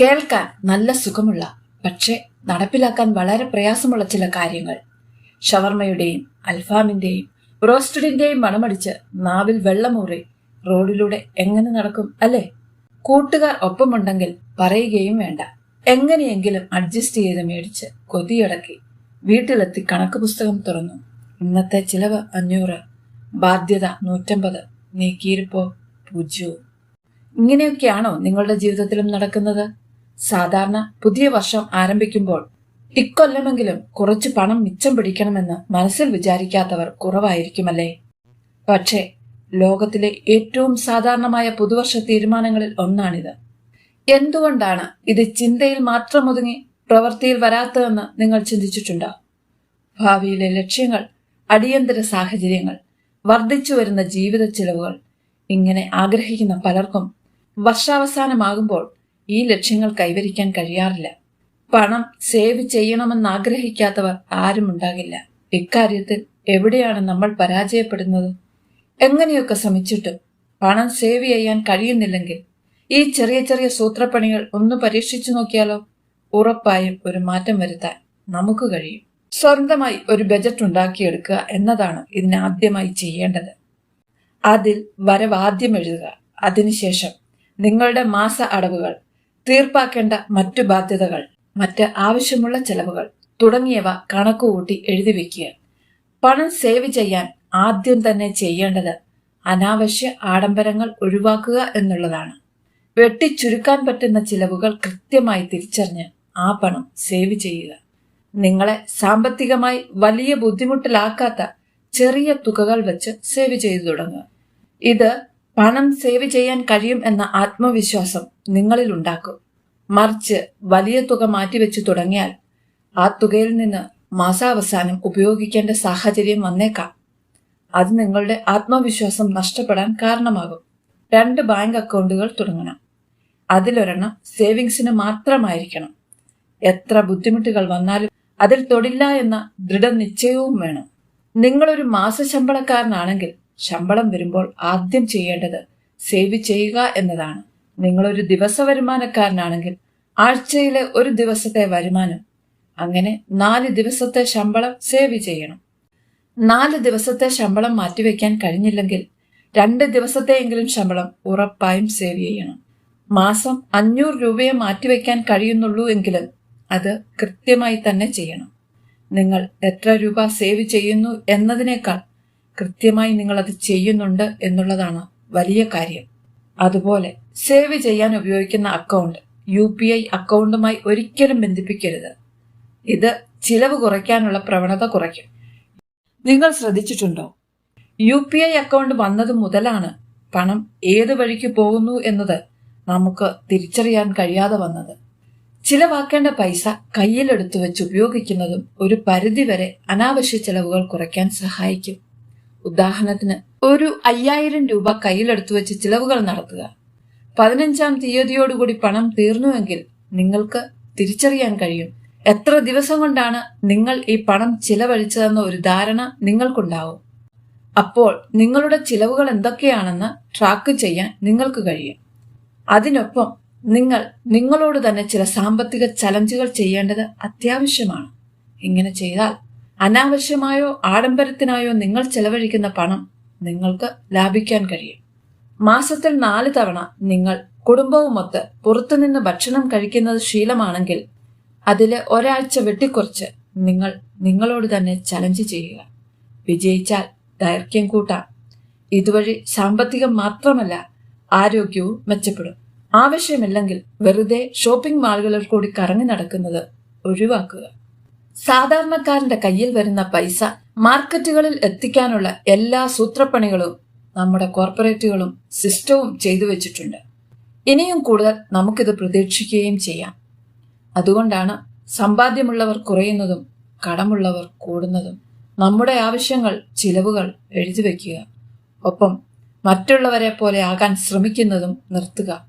കേൾക്കാൻ നല്ല സുഖമുള്ള പക്ഷേ നടപ്പിലാക്കാൻ വളരെ പ്രയാസമുള്ള ചില കാര്യങ്ങൾ. ഷവർമയുടെയും അൽഫാമിന്റെയും റോസ്റ്റഡിന്റെയും മണമടിച്ച് നാവിൽ വെള്ളമൂറി റോഡിലൂടെ എങ്ങനെ നടക്കും അല്ലേ? കൂട്ടുകാർ ഒപ്പമുണ്ടെങ്കിൽ പറയുകയും വേണ്ട. എങ്ങനെയെങ്കിലും അഡ്ജസ്റ്റ് ചെയ്ത് മേടിച്ച് കൊതിയടക്കി വീട്ടിലെത്തി കണക്ക് പുസ്തകം തുറന്നു. ഇന്നത്തെ ചിലവ് അഞ്ഞൂറ് ബാധ്യത നൂറ്റമ്പത് നീക്കിയിരിപ്പോ പൂജ്യവും. ഇങ്ങനെയൊക്കെയാണോ നിങ്ങളുടെ ജീവിതത്തിലും നടക്കുന്നത്? സാധാരണ പുതിയ വർഷം ആരംഭിക്കുമ്പോൾ ഇക്കൊല്ലമെങ്കിലും കുറച്ച് പണം മിച്ചം പിടിക്കണമെന്ന് മനസ്സിൽ വിചാരിക്കാത്തവർ കുറവായിരിക്കുമല്ലേ? പക്ഷേ ലോകത്തിലെ ഏറ്റവും സാധാരണമായ പുതുവർഷ തീരുമാനങ്ങളിൽ ഒന്നാണിത്. എന്തുകൊണ്ടാണ് ഇത് ചിന്തയിൽ മാത്രം ഒതുങ്ങി പ്രവൃത്തിയിൽ വരാത്തതെന്ന് നിങ്ങൾ ചിന്തിച്ചിട്ടുണ്ടോ? ഭാവിയിലെ ലക്ഷ്യങ്ങൾ അടിയന്തര സാഹചര്യങ്ങൾ വർദ്ധിച്ചു വരുന്ന ജീവിത ചെലവുകൾ ഇങ്ങനെ ആഗ്രഹിക്കുന്ന പലർക്കും വർഷാവസാനമാകുമ്പോൾ ഈ ലക്ഷ്യങ്ങൾ കൈവരിക്കാൻ കഴിയാറില്ല. പണം സേവ് ചെയ്യണമെന്ന് ആഗ്രഹിക്കാത്തവർ ആരും ഉണ്ടാകില്ല. ഇക്കാര്യത്തിൽ എവിടെയാണ് നമ്മൾ പരാജയപ്പെടുന്നത്? എങ്ങനെയൊക്കെ ശ്രമിച്ചിട്ടും പണം സേവ് ചെയ്യാൻ കഴിയുന്നില്ലെങ്കിൽ ഈ ചെറിയ ചെറിയ സൂത്രപ്പണികൾ ഒന്ന് പരീക്ഷിച്ചു നോക്കിയാലോ? ഉറപ്പായും ഒരു മാറ്റം വരുത്താൻ നമുക്ക് കഴിയും. സ്വന്തമായി ഒരു ബജറ്റ് ഉണ്ടാക്കിയെടുക്കുക എന്നതാണ് ഇതിനാദ്യമായി ചെയ്യേണ്ടത്. അതിൽ വരവാദ്യം എഴുതുക. അതിനുശേഷം നിങ്ങളുടെ മാസ അടവുകൾ തീർപ്പാക്കേണ്ട മറ്റു ബാധ്യതകൾ മറ്റ് ആവശ്യമുള്ള ചെലവുകൾ തുടങ്ങിയവ കണക്കുകൂട്ടി എഴുതി വെക്കുക. പണം സേവ് ചെയ്യാൻ ആദ്യം തന്നെ ചെയ്യേണ്ടത് അനാവശ്യ ആഡംബരങ്ങൾ ഒഴിവാക്കുക എന്നുള്ളതാണ്. വെട്ടിച്ചുരുക്കാൻ പറ്റുന്ന ചിലവുകൾ കൃത്യമായി തിരിച്ചറിഞ്ഞ് ആ പണം സേവ് ചെയ്യുക. നിങ്ങളെ സാമ്പത്തികമായി വലിയ ബുദ്ധിമുട്ടിലാക്കാത്ത ചെറിയ തുകകൾ വെച്ച് സേവ് ചെയ്തു തുടങ്ങുക. ഇത് പണം സേവ് ചെയ്യാൻ കഴിയും എന്ന ആത്മവിശ്വാസം നിങ്ങളിൽ ഉണ്ടാക്കും മറിച്ച് വലിയ തുക മാറ്റിവെച്ച് തുടങ്ങിയാൽ ആ തുകയിൽ നിന്ന് മാസാവസാനം ഉപയോഗിക്കേണ്ട സാഹചര്യം വന്നേക്കാം. അത് നിങ്ങളുടെ ആത്മവിശ്വാസം നഷ്ടപ്പെടാൻ കാരണമാകും. രണ്ട് ബാങ്ക് അക്കൗണ്ടുകൾ തുടങ്ങണം. അതിലൊരെണ്ണം സേവിങ്സിന് മാത്രമായിരിക്കണം. എത്ര ബുദ്ധിമുട്ടുകൾ വന്നാലും അതിൽ തൊടില്ല എന്ന ദൃഢനിശ്ചയവും വേണം. നിങ്ങളൊരു മാസശമ്പളക്കാരനാണെങ്കിൽ ശമ്പളം വരുമ്പോൾ ആദ്യം ചെയ്യേണ്ടത് സേവ് ചെയ്യുക എന്നതാണ്. നിങ്ങളൊരു ദിവസ വരുമാനക്കാരനാണെങ്കിൽ ആഴ്ചയിലെ ഒരു ദിവസത്തെ വരുമാനം അങ്ങനെ നാല് ദിവസത്തെ ശമ്പളം സേവ് ചെയ്യണം. നാല് ദിവസത്തെ ശമ്പളം മാറ്റിവെക്കാൻ കഴിഞ്ഞില്ലെങ്കിൽ രണ്ട് ദിവസത്തെയെങ്കിലും ശമ്പളം ഉറപ്പായും സേവ് ചെയ്യണം. മാസം അഞ്ഞൂറ് രൂപയെ മാറ്റിവെക്കാൻ കഴിയുന്നുള്ളൂ എങ്കിലും അത് കൃത്യമായി തന്നെ ചെയ്യണം. നിങ്ങൾ എത്ര രൂപ സേവ് ചെയ്യുന്നു എന്നതിനേക്കാൾ കൃത്യമായി നിങ്ങൾ അത് ചെയ്യുന്നുണ്ട് എന്നുള്ളതാണ് വലിയ കാര്യം. അതുപോലെ സേവ് ചെയ്യാൻ ഉപയോഗിക്കുന്ന അക്കൗണ്ട് യു പി ഐ അക്കൗണ്ടുമായി ഒരിക്കലും ബന്ധിപ്പിക്കരുത്. ഇത് ചിലവ് കുറയ്ക്കാനുള്ള പ്രവണത കുറയ്ക്കും. നിങ്ങൾ ശ്രദ്ധിച്ചിട്ടുണ്ടോ? യു പി ഐ അക്കൗണ്ട് വന്നത് മുതലാണ് പണം ഏത് വഴിക്ക് പോകുന്നു എന്നത് നമുക്ക് തിരിച്ചറിയാൻ കഴിയാതെ വന്നത്. ചിലവാക്കേണ്ട പൈസ കയ്യിലെടുത്ത് വെച്ച് ഉപയോഗിക്കുന്നതും ഒരു പരിധിവരെ അനാവശ്യ ചെലവുകൾ കുറയ്ക്കാൻ സഹായിക്കും. ഉദാഹരണത്തിന് ഒരു അയ്യായിരം രൂപ കയ്യിലെടുത്തു വെച്ച് ചിലവുകൾ നടത്തുക. പതിനഞ്ചാം തീയതിയോടുകൂടി പണം തീർന്നുവെങ്കിൽ നിങ്ങൾക്ക് തിരിച്ചറിയാൻ കഴിയും എത്ര ദിവസം കൊണ്ടാണ് നിങ്ങൾ ഈ പണം ചിലവഴിച്ചതെന്ന ഒരു ധാരണ നിങ്ങൾക്കുണ്ടാവും. അപ്പോൾ നിങ്ങളുടെ ചിലവുകൾ എന്തൊക്കെയാണെന്ന് ട്രാക്ക് ചെയ്യാൻ നിങ്ങൾക്ക് കഴിയും. അതിനൊപ്പം നിങ്ങൾ നിങ്ങളോട് തന്നെ ചില സാമ്പത്തിക ചലഞ്ചുകൾ ചെയ്യേണ്ടത് അത്യാവശ്യമാണ്. ഇങ്ങനെ ചെയ്താൽ അനാവശ്യമായോ ആഡംബരത്തിനായോ നിങ്ങൾ ചെലവഴിക്കുന്ന പണം നിങ്ങൾക്ക് ലാഭിക്കാൻ കഴിയും. മാസത്തിൽ നാല് തവണ നിങ്ങൾ കുടുംബവുമൊത്ത് പുറത്തുനിന്ന് ഭക്ഷണം കഴിക്കുന്നത് ശീലമാണെങ്കിൽ അതിലെ ഒരാഴ്ച വെട്ടിക്കുറച്ച് നിങ്ങൾ നിങ്ങളോട് തന്നെ ചലഞ്ച് ചെയ്യുക. വിജയിച്ചാൽ ദൈർഘ്യം കൂട്ടാം. ഇതുവഴി സാമ്പത്തികം മാത്രമല്ല ആരോഗ്യവും മെച്ചപ്പെടും. ആവശ്യമില്ലെങ്കിൽ വെറുതെ ഷോപ്പിംഗ് മാളുകളിൽ കൂടി കറങ്ങി നടക്കുന്നത് ഒഴിവാക്കുക. സാധാരണക്കാരന്റെ കയ്യിൽ വരുന്ന പൈസ മാർക്കറ്റുകളിൽ എത്തിക്കാനുള്ള എല്ലാ സൂത്രപ്പണികളും നമ്മുടെ കോർപ്പറേറ്റുകളും സിസ്റ്റവും ചെയ്തു വെച്ചിട്ടുണ്ട്. ഇനിയും കൂടുതൽ നമുക്കിത് പ്രതീക്ഷിക്കുകയും ചെയ്യാം. അതുകൊണ്ടാണ് സമ്പാദ്യമുള്ളവർ കുറയുന്നതും കടമുള്ളവർ കൂടുന്നതും നമ്മുടെ ആവശ്യങ്ങൾ ചിലവുകൾ എഴുതി വയ്ക്കുക. ഒപ്പം മറ്റുള്ളവരെ പോലെ ആകാൻ ശ്രമിക്കുന്നതും നിർത്തുക.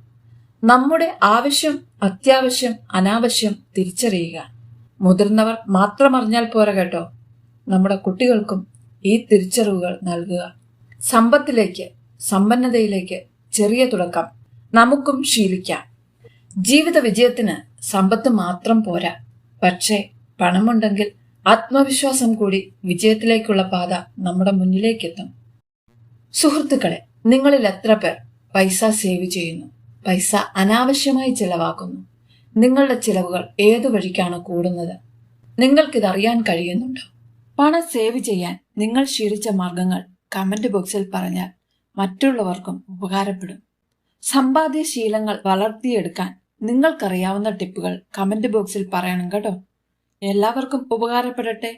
നമ്മുടെ ആവശ്യം അത്യാവശ്യം അനാവശ്യം തിരിച്ചറിയുക. മുതിർന്നവർ മാത്രം അറിഞ്ഞാൽ പോരാ കേട്ടോ. നമ്മുടെ കുട്ടികൾക്കും ഈ തിരിച്ചറിവുകൾ നൽകുക. സമ്പത്തിലേക്ക് സമ്പന്നതയിലേക്ക് ചെറിയ തുടക്കം. നമുക്കും ശീലിക്കാം. ജീവിത വിജയത്തിന് സമ്പത്ത് മാത്രം പോരാ. പക്ഷേ പണമുണ്ടെങ്കിൽ ആത്മവിശ്വാസം കൂടി വിജയത്തിലേക്കുള്ള പാത നമ്മുടെ മുന്നിലേക്കെത്തും. സുഹൃത്തുക്കളെ നിങ്ങളിൽ എത്ര പേർ പൈസ സേവ് ചെയ്യുന്നു? പൈസ അനാവശ്യമായി ചിലവാക്കുന്നു. നിങ്ങളുടെ ചിലവുകൾ ഏതു വഴിക്കാണ് കൂടുന്നത്? നിങ്ങൾക്കിതറിയാൻ കഴിയുന്നുണ്ടോ? പണം സേവ് ചെയ്യാൻ നിങ്ങൾ ശീലിച്ച മാർഗങ്ങൾ കമന്റ് ബോക്സിൽ പറഞ്ഞാൽ മറ്റുള്ളവർക്കും ഉപകാരപ്പെടും. സമ്പാദ്യ ശീലങ്ങൾ വളർത്തിയെടുക്കാൻ നിങ്ങൾക്കറിയാവുന്ന ടിപ്പുകൾ കമന്റ് ബോക്സിൽ പറയണം കേട്ടോ. എല്ലാവർക്കും ഉപകാരപ്പെടട്ടെ.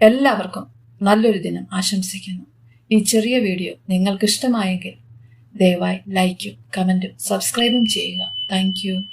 എല്ലാവർക്കും നല്ലൊരു ദിനം ആശംസിക്കുന്നു. ഈ ചെറിയ വീഡിയോ നിങ്ങൾക്ക് ഇഷ്ടമായെങ്കിൽ ദയവായി ലൈക്കും കമന്റും സബ്സ്ക്രൈബും ചെയ്യുക. താങ്ക്